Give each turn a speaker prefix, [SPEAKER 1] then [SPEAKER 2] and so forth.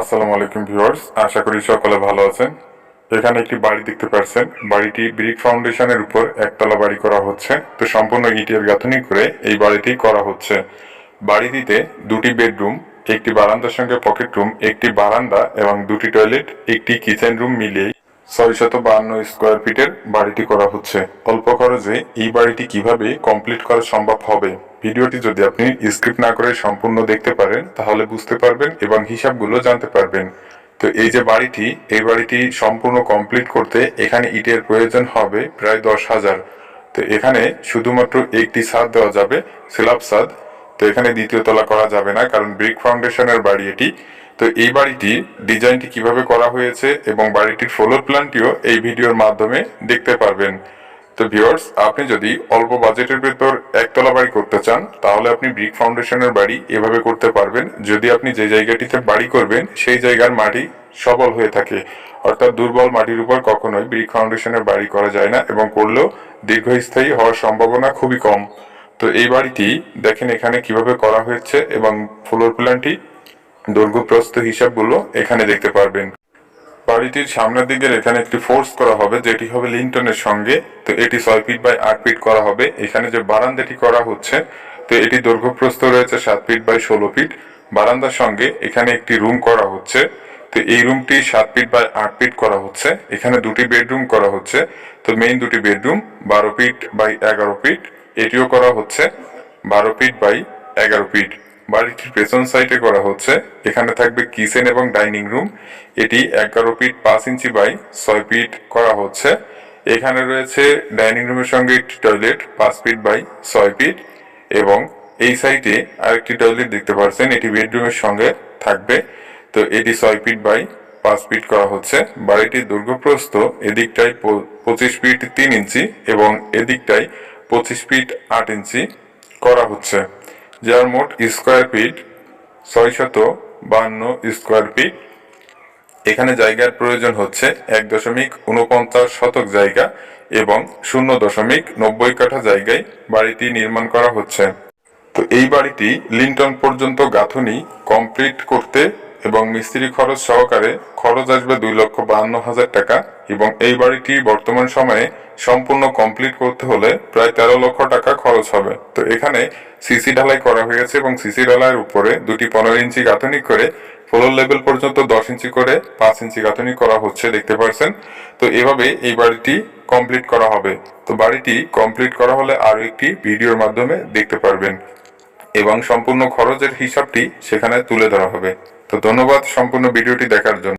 [SPEAKER 1] আসসালামু আলাইকুম ভিউয়ার্স, আশা করি সকলে ভালো আছেন। এখানে একটি বাড়ি দেখতে পাচ্ছেন বাড়িটি ব্রিক ফাউন্ডেশনের উপর একতলা বাড়ি করা হচ্ছে। তো সম্পূর্ণ ইটের গাঁথনি করে এই বাড়িটি করা হচ্ছে। বাড়িটিতে দুটি বেডরুম, একটি বারান্দার সঙ্গে পকেট রুম, একটি বারান্দা এবং দুটি টয়লেট, একটি কিচেন রুম মিলিয়ে ছয়শত বাহান্ন স্কোয়ার ফিটের বাড়িটি করা হচ্ছে। অল্প খরচে এই বাড়িটি কীভাবে কমপ্লিট করা সম্ভব হবে? ভিডিওটি যদি আপনি স্ক্রিপ্ট না করে সম্পূর্ণ দেখতে পারেন, তাহলে বুঝতে পারবেন এবং হিসাবগুলো জানতে পারবেন। তো এই যে বাড়িটি, এই বাড়িটি সম্পূর্ণ কমপ্লিট করতে এখানে ইটের প্রয়োজন হবে প্রায় দশ হাজার। তো এখানে শুধুমাত্র একটি ছাদ দেওয়া যাবে স্ল্যাব ছাদ। তো এখানে দ্বিতীয় তলা করা যাবে না, কারণ ব্রিক ফাউন্ডেশনের বাড়ি এটি। তো এই বাড়িটি ডিজাইনটি কীভাবে করা হয়েছে এবং বাড়িটির ফ্লোর প্ল্যানটিও এই ভিডিওর মাধ্যমে দেখতে পারবেন। তো ভিউয়ার্স আপনি যদি অল্প বাজেটের ভেতর একতলা বাড়ি করতে চান, তাহলে আপনি ব্রিক ফাউন্ডেশনের বাড়ি এভাবে করতে পারবেন। যদি আপনি যে জায়গাটিতে বাড়ি করবেন, সেই জায়গার মাটি সবল হয়ে থাকে। অর্থাৎ দুর্বল মাটির উপর কখনোই ব্রিক ফাউন্ডেশনের বাড়ি করা যায় না এবং করলেও দীর্ঘস্থায়ী হওয়ার সম্ভাবনা খুবই কম। তো এই বাড়িটি দেখেন এখানে কীভাবে করা হয়েছে এবং ফ্লোর প্ল্যানটি দৈর্ঘ্য প্রস্থ হিসাবগুলো এখানে দেখতে পারবেন। বাড়িটির সামনের দিকের এখানে একটি ফোর্স করা হবে, যেটি হবে লিন্টনের সঙ্গে। তো এটি ছয় ফিট বাই আট ফিট করা হবে। এখানে যে বারান্দাটি করা হচ্ছে, তো এটি দৈর্ঘ্য প্রস্থ রয়েছে সাত ফিট বাই ষোলো ফিট বারান্দার সঙ্গে এখানে একটি রুম করা হচ্ছে। তো এই রুমটি সাত ফিট বাই আট ফিট করা হচ্ছে। এখানে দুটি বেডরুম করা হচ্ছে। তো মেইন দুটি বেডরুম বারো ফিট বাই এগারো ফিট এটিও করা হচ্ছে বারো ফিট বাই এগারো ফিট বাড়িটির পেছন সাইডে করা হচ্ছে। এখানে থাকবে কিচেন এবং ডাইনিং রুম এটি এগারো ফিট পাঁচ ইঞ্চি বাই ছয় ফিট করা হচ্ছে। এখানে রয়েছে ডাইনিং রুমের সঙ্গে একটি টয়লেট পাঁচ ফিট বাই ছয় ফিট এবং এই সাইডে আরেকটি টয়লেট দেখতে পাচ্ছেন এটি বেডরুমের সঙ্গে থাকবে। তো এটি ছয় ফিট বাই পাঁচ ফিট করা হচ্ছে। বাড়িটির দৈর্ঘ্যপ্রস্থ এদিকটায় পঁচিশ ফিট তিন ইঞ্চি এবং এদিকটায় পঁচিশ ফিট আট ইঞ্চি করা হচ্ছে, যার মোট স্কোয়ার ফিট ছয়শত বান্ন স্কোয়ার ফিট। এখানে জায়গার প্রয়োজন হচ্ছে এক দশমিক উনপঞ্চাশ শতক জায়গা এবং শূন্য দশমিক নব্বই কাঠা জায়গায় বাড়িটি নির্মাণ করা হচ্ছে। তো এই বাড়িটি লিন্টন পর্যন্ত গাঁথনি কমপ্লিট করতে এবং মিস্ত্রি খরচ সহকারে খরচ আসবে দুই লক্ষ বাহান্ন হাজার টাকা এবং এই বাড়িটি বর্তমান সময়ে সম্পূর্ণ কমপ্লিট করতে হলে প্রায় তেরো লক্ষ টাকা খরচ হবে। তো এখানে সিসি ঢালাই করা হয়েছে এবং সিসি ঢালাইয়ের উপরে দুটি পনেরো ইঞ্চি গাঁথনি করে ফ্লোর লেভেল পর্যন্ত দশ ইঞ্চি করে পাঁচ ইঞ্চি গাঁথনি করা হচ্ছে, দেখতে পাচ্ছেন তো এভাবে এই বাড়িটি কমপ্লিট করা হবে। তো বাড়িটি কমপ্লিট করা হলে আরও একটি ভিডিওর মাধ্যমে দেখতে পারবেন। এবং সম্পূর্ণ খরচের হিসাবটি সেখানে তুলে ধরা হবে। তো ধন্যবাদ সম্পূর্ণ ভিডিওটি দেখার জন্য।